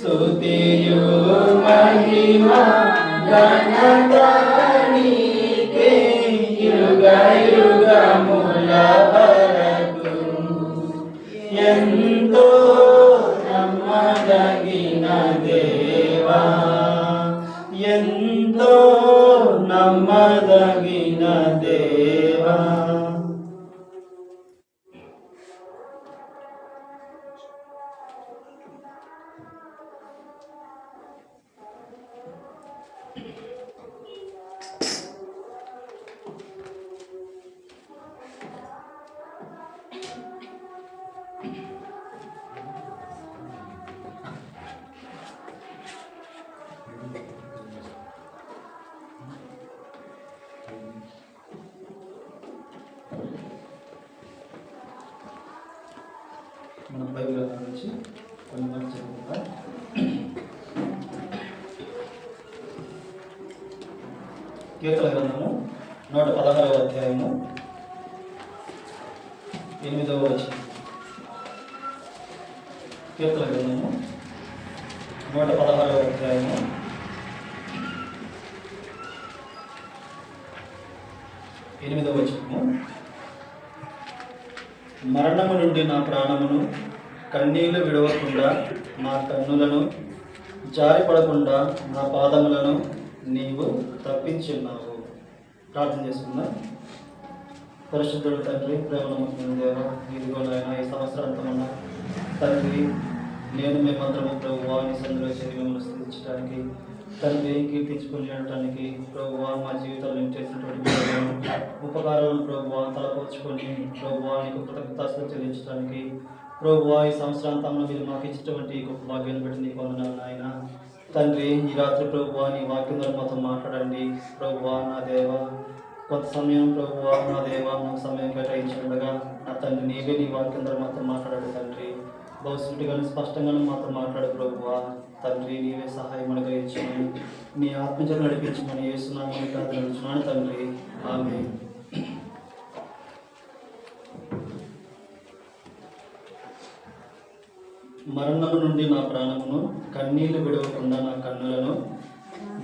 స్తుతియు మహిమ ఘనత యుగ యుగముల వరకు ఎంతో నమ్మదగిన దేవా ఎంతో మన బైబిల్ నుంచి కొన్ని మాట చెప్పుకుంటాం కీర్తన గ్రంథము నూట పదహారవ అధ్యాయము ఎనిమిదవ వచనం. కీర్తన గ్రంథము నూట పదహారవ అధ్యాయము ఎనిమిదవ వచనము. మరణము నుండి నా ప్రాణమును కన్నీళ్ళు విడవకుండా నా కన్నులను జారిపడకుండా నా పాదములను నీవు తప్పించున్నావు. ప్రార్థన చేసుకుందాం. పరిశుద్ధుడు తండ్రి ప్రేమనమ్మకమైన దేవ ఇదిగో నాయన ఈ సంవత్సరాంతమన్న తండ్రి నేను మేమందరము ప్రభు వాణి సందులో చేరి మిమ్మల్ని స్థితించడానికి తండ్రి కీర్తించుకునేటానికి ప్రభు మా జీవితాలు మేము చేసినటువంటి ఉపకారాలను ప్రభు తలపరుచుకొని ప్రభు నీకు కృతజ్ఞతలు చెల్లించడానికి ప్రభు ఈ సంవత్సరాంతంలో మీరు మాకు ఇచ్చినటువంటి ఈ గొప్ప భాగ్యాన్ని బట్టి నీకు వందనాలు నాయన. తండ్రి ఈ రాత్రి ప్రభు నీ వాక్యం ద్వారా మాతో మాట్లాడండి. ప్రభు నా దేవ కొంత సమయం ప్రభు నా దేవ నాకు సమయం కేటాయించుండగా నా తండ్రి నీవే నీ వాక్యం ద్వారా మాతో మాట్లాడాడు తండ్రి. భవిష్యత్తుగాను స్పష్టంగాను మాతో మాట్లాడు ప్రభు తండ్రి నీవే సహాయం అనుగ్రహించమని నీ ఆత్మచర్య నడిపించమని వేస్తున్నామని ప్రార్థించున్నాను తండ్రి. ఆమె మరణము నుండి నా ప్రాణమును కన్నీళ్ళు విడవకుండా నా కన్నులను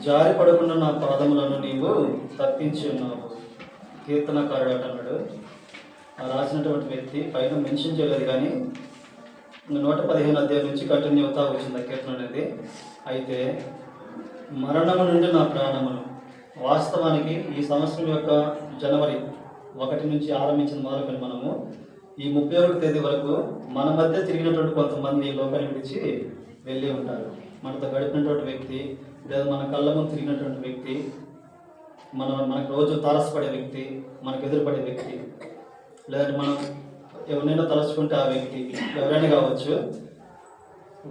జారి పడకుండా నా పాదములను నీవు తప్పించి ఉన్నావు. కీర్తనకారుడు అంటున్నాడు రాసినటువంటి వ్యక్తి పైన మెన్షన్ చేయలేదు కానీ నూట పదిహేను అధ్యాయం నుంచి కంటిన్యూ అవుతా వచ్చింది ఆ కీర్తన అనేది. అయితే మరణము నుండి నా ప్రాణమును వాస్తవానికి ఈ సంవత్సరం యొక్క జనవరి ఒకటి నుంచి ఆరంభించిన మొదలుకొని మనము ఈ ముప్పై ఒకటి తేదీ వరకు మన మధ్య తిరిగినటువంటి కొంతమంది ఈ లోకాన్ని విడిచి వెళ్ళి ఉంటారు. మనతో గడిపినటువంటి వ్యక్తి లేదా మన కళ్ళ ముందు తిరిగినటువంటి వ్యక్తి మన మనకు రోజు తారసపడే వ్యక్తి మనకు ఎదురుపడే వ్యక్తి లేదంటే మనం ఎవరినైనా తలుచుకుంటే ఆ వ్యక్తి ఎవరైనా కావచ్చు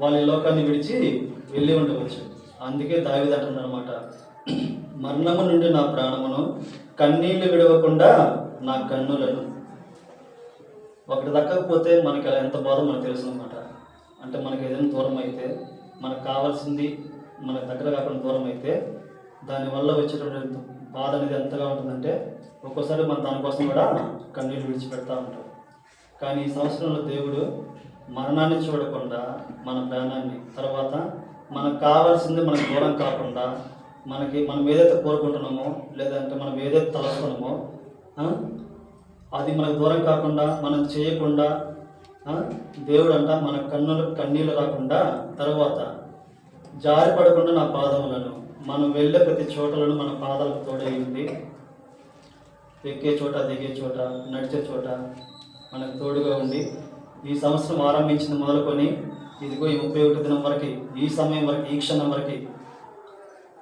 వాళ్ళ లోకాన్ని విడిచి వెళ్ళి ఉండవచ్చు. అందుకే దావి అంటున్నారన్నమాట మరణము నుండి నా ప్రాణమును కన్నీళ్ళు విడవకుండా నా కన్నులను. ఒకటి దక్కకపోతే మనకి అలా ఎంత బాధ మనకు తెలుసు అనమాట అంటే మనకి ఏదైనా దూరం అయితే మనకు కావాల్సింది మనకు దగ్గర కాకుండా దూరం అయితే దానివల్ల వచ్చేటువంటి బాధ అనేది ఎంతగా ఉంటుందంటే ఒక్కోసారి మనం దానికోసం కూడా కన్నీళ్ళు విడిచిపెడతా ఉంటాం. కానీ ఈ సంవత్సరంలో దేవుడు మరణాన్ని చూడకుండా మన ప్రాణాన్ని తర్వాత మనకు కావాల్సింది మనకు దూరం కాకుండా మనకి మనం ఏదైతే కోరుకుంటున్నామో లేదంటే మనం ఏదైతే తలుచుకున్నామో అది మనకు దూరం కాకుండా మనం చేయకుండా దేవుడు అంట మన కన్నులు కన్నీళ్ళు రాకుండా తర్వాత జారి పడకుండా నా పాదములను మనం వెళ్ళే ప్రతి చోటలను మన పాదాలకు తోడైంది ఎక్కే చోట దిగే చోట నడిచే చోట మనకు తోడుగా ఉండి ఈ సంవత్సరం ఆరంభించిన మొదలుకొని ఇదిగో ఈ ముప్పై ఒకటి దినం వరకు ఈ సమయం వరకు ఈ క్షణం వరకు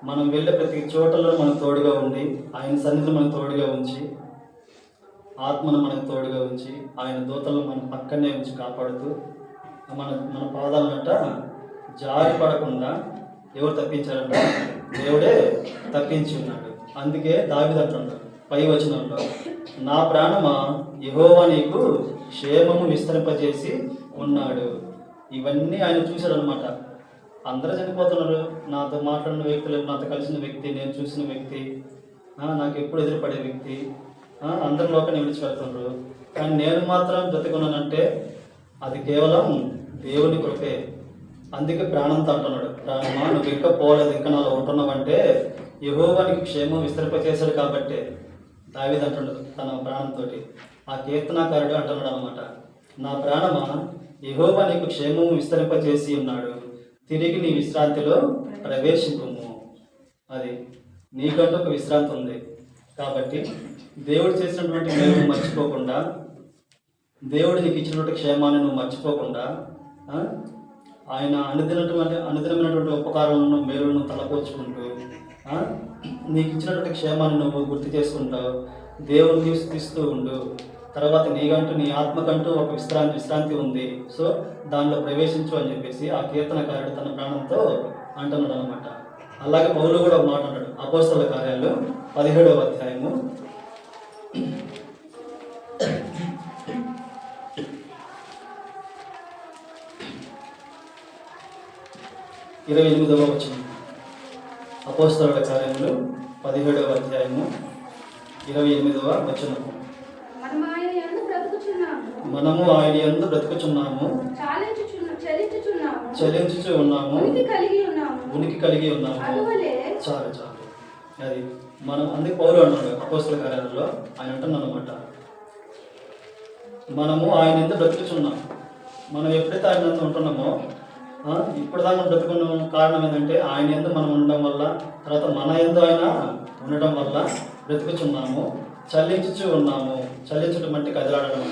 మనం వెళ్ళే ప్రతి చోటలో మనకు తోడుగా ఉండి ఆయన సన్నిధిలో మనకు తోడుగా ఉంచి ఆత్మను మనకు తోడుగా ఉంచి ఆయన దూతలను మనం పక్కనే ఉంచి కాపాడుతూ మన మన పాదాలనట జారి పడకుండా ఎవరు తప్పించారంట దేవుడే తప్పించి ఉన్నాడు. అందుకే దావిదంటున్నాడు పై వచనంలో నా ప్రాణమా? యహోవా నీకు క్షేమము విస్తరింపజేసి ఉన్నాడు. ఇవన్నీ ఆయన చూశాడు అనమాట అందరూ చనిపోతున్నారు. నాతో మాట్లాడిన వ్యక్తులు నాతో కలిసిన వ్యక్తి నేను చూసిన వ్యక్తి నాకు ఎప్పుడు ఎదురుపడే వ్యక్తి అందరి లోకాన్ని విడిచిపెడుతున్నారు కానీ నేను మాత్రం బ్రతికున్నానంటే అది కేవలం దేవుని కృపే. అందుకే ప్రాణంతో అంటున్నాడు ప్రాణమా? నువ్వు ఇంకా పోలేదు ఇంకా నాలో ఉంటున్నావంటే యహోవానికి క్షేమం విస్తరింపచేశాడు కాబట్టి. దావిది అంటున్నాడు తన ప్రాణంతో ఆ కీర్తనకారుడు అంటున్నాడు అనమాట నా ప్రాణమా? యహోవా నీకు క్షేమము విస్తరింపచేసి ఉన్నాడు. తిరిగి నీ విశ్రాంతిలో ప్రవేశింపము. అది నీకంటూ ఒక విశ్రాంతి ఉంది. కాబట్టి దేవుడు చేసినటువంటి మేలు మర్చిపోకుండా దేవుడు నీకు ఇచ్చినటువంటి క్షేమాన్ని నువ్వు మర్చిపోకుండా ఆయన అనుదినటువంటి అనుదినమైనటువంటి ఉపకారాలను మేలును తలపోచుకుంటూ నీకు ఇచ్చినటువంటి క్షేమాన్ని నువ్వు గుర్తు చేసుకుంటావు దేవుడిని స్థిస్తూ ఉండు. తర్వాత నీకంటూ నీ ఆత్మకంటూ ఒక విశ్రాంతి విశ్రాంతి ఉంది. సో దానిలో ప్రవేశించు అని చెప్పేసి ఆ కీర్తనకారుడు తన ప్రాణంతో అంటున్నాడు అనమాట అలాగే పౌరులు కూడా ఒక మాట అన్నాడు అపోస్తల కార్యాలు పదిహేడవ అధ్యాయము. ఇరవై ఎనిమిదవ వచ్చింది అపోస్తల కార్యములు పదిహేడవ అధ్యాయము ఇరవై ఎనిమిదవ వచనము బ్రతుకుచున్నాము. మనము ఆయన యందు బ్రతుకుచున్నాము. చలించుచు ఉన్నాము. ఉనికి కలిగి ఉన్నాము. చాలు చాలు. అది మనం అందుకే పౌలు అన్నాడు అపోస్తల కార్యాలలో ఆయన అంటున్నాడు అనమాట మనము ఆయన ఎందుకు బ్రతుకుచున్నాం మనం ఎప్పుడైతే ఆయన ఉంటున్నామో ఇప్పటిదాకా ఇప్పుడు బ్రతుకున్న కారణం ఏంటంటే ఆయన ఎందు మనం ఉండడం వల్ల తర్వాత మన ఎందు ఆయన ఉండడం వల్ల బ్రతుకుచున్నాము చల్లించుచు ఉన్నాము. చలించడం అంటే కదలాడడం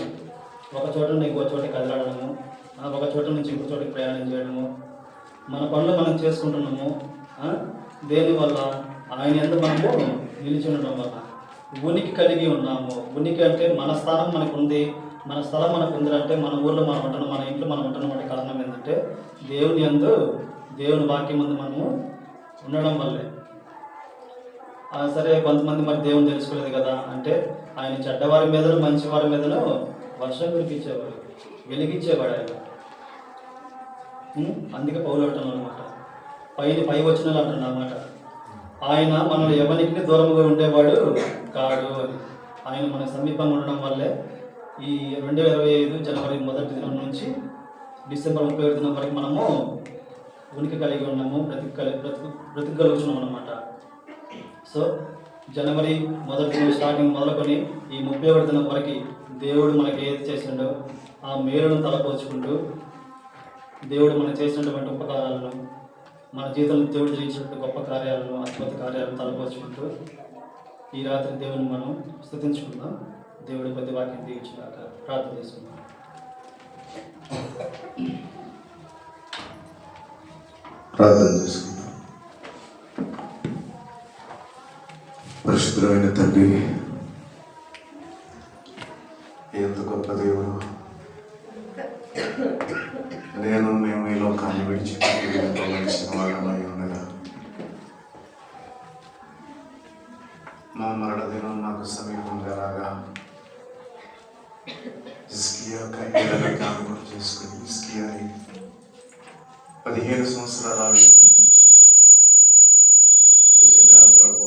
ఒక చోట నుండి ఇంకో చోటికి కదలాడము ఒక చోట నుంచి ఇంకో చోటికి ప్రయాణం చేయడము మన పనులు మనం చేసుకుంటున్నాము దేనివల్ల ఆయన ఎందు మనము నిలిచి ఉండడం వల్ల. ఉనికి కలిగి ఉన్నాము. ఉనికి అంటే మన స్థానం మనకు ఉంది మన స్థలం మనకు ఉంది మన ఊర్లో మనం ఉంటున్నాం మన ఇంట్లో మనం ఉంటున్నాం కారణం ఏంటంటే దేవుని యందు దేవుని వాక్యం ముందు మనము ఉండడం వల్లే. సరే కొంతమంది మరి దేవుని తెలుసుకోలేదు కదా అంటే ఆయన చెడ్డవారి మీదను మంచివారి మీదను వర్షం కురిపించేవాడు వెలిగించేవాడు ఆయన. అందుకే పౌరులు అంటున్నాం అనమాట పైన పై వచ్చిన అంటున్నా అనమాట ఆయన మనల్ని ఎవరికి దూరంగా ఉండేవాడు కాడు అని. ఆయన మన సమీపంగా ఉండడం వల్లే ఈ రెండు వేల ఇరవై ఐదు జనవరి మొదటి దినం నుంచి డిసెంబర్ ముప్పై ఏడు దినం వరకు మనము ఉనికి కలిగి ఉన్నాము బ్రతికి కలిగి బ్రతుకు బ్రతికగలుగుతున్నాం అనమాట సో జనవరి మొదటి దినం స్టార్టింగ్ మొదలుకొని ఈ ముప్పై ఒకటి దినం వరకు దేవుడు మనకి ఏది చేసిండో ఆ మేలును తలపోచుకుంటూ దేవుడు మనం చేసినటువంటి ఉపకారాలను మన జీవితంలో దేవుడు చేసినటువంటి గొప్ప కార్యాలను అద్భుత కార్యాలను తలపోచుకుంటూ ఈ రాత్రి దేవుని మనం స్థుతించుకుందాం. దేవుడు కొద్ది వాక్యం దీవించినాక ప్రార్థన చేసుకుందాం. ప్రార్థన చేసుకుందాం. పరిశుద్ధమైన తండ్రి ఎంత గొప్ప దేవుడు. నేను మేము ఈ లోకాన్ని విడిచిపెట్టుకోవలసిన వాళ్ళమై ఉండగా మా మరణ దినం నాకు సమీపంగా రాగా ఇస్కియా కైలను జ్ఞాపకం చేసుకుని ఇస్కియాని పదిహేను సంవత్సరాల ఆవిష్కరించి నిజంగా ప్రభు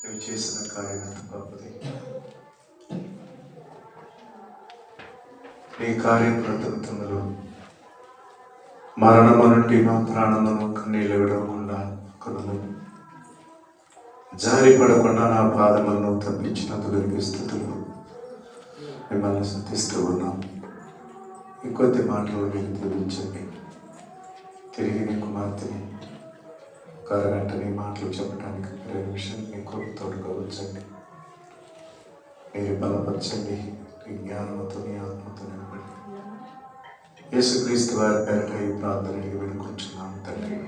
నువ్వు చేసిన కార్యం ఎంత గొప్పది. నీ కార్యం బ్రతుకుతుందరు మరణము నుండి మా ప్రాణమును కన్నీళ్ళు విడవకుండా కొనను జారి పడకుండా నా పాదములను తప్పించినందుకు నీకు మిమ్మల్ని శుద్ధిస్తూ ఉన్నాం ఇంకొద్ది మాటలు మీరు దీవించండి తిరిగి నీ కుమార్తెని ఒక నీ మాటలు చెప్పడానికి ఇరవై నిమిషాలు మీ కొరకు తోడుకోవచ్చండి మీరు బలపరచండి. మీ జ్ఞానంతో మీ ఆత్మతో నిలబడి యేసుక్రీస్తు వారి పేరట ఈ ప్రార్థన వేడుకుంటున్నాను తండ్రి.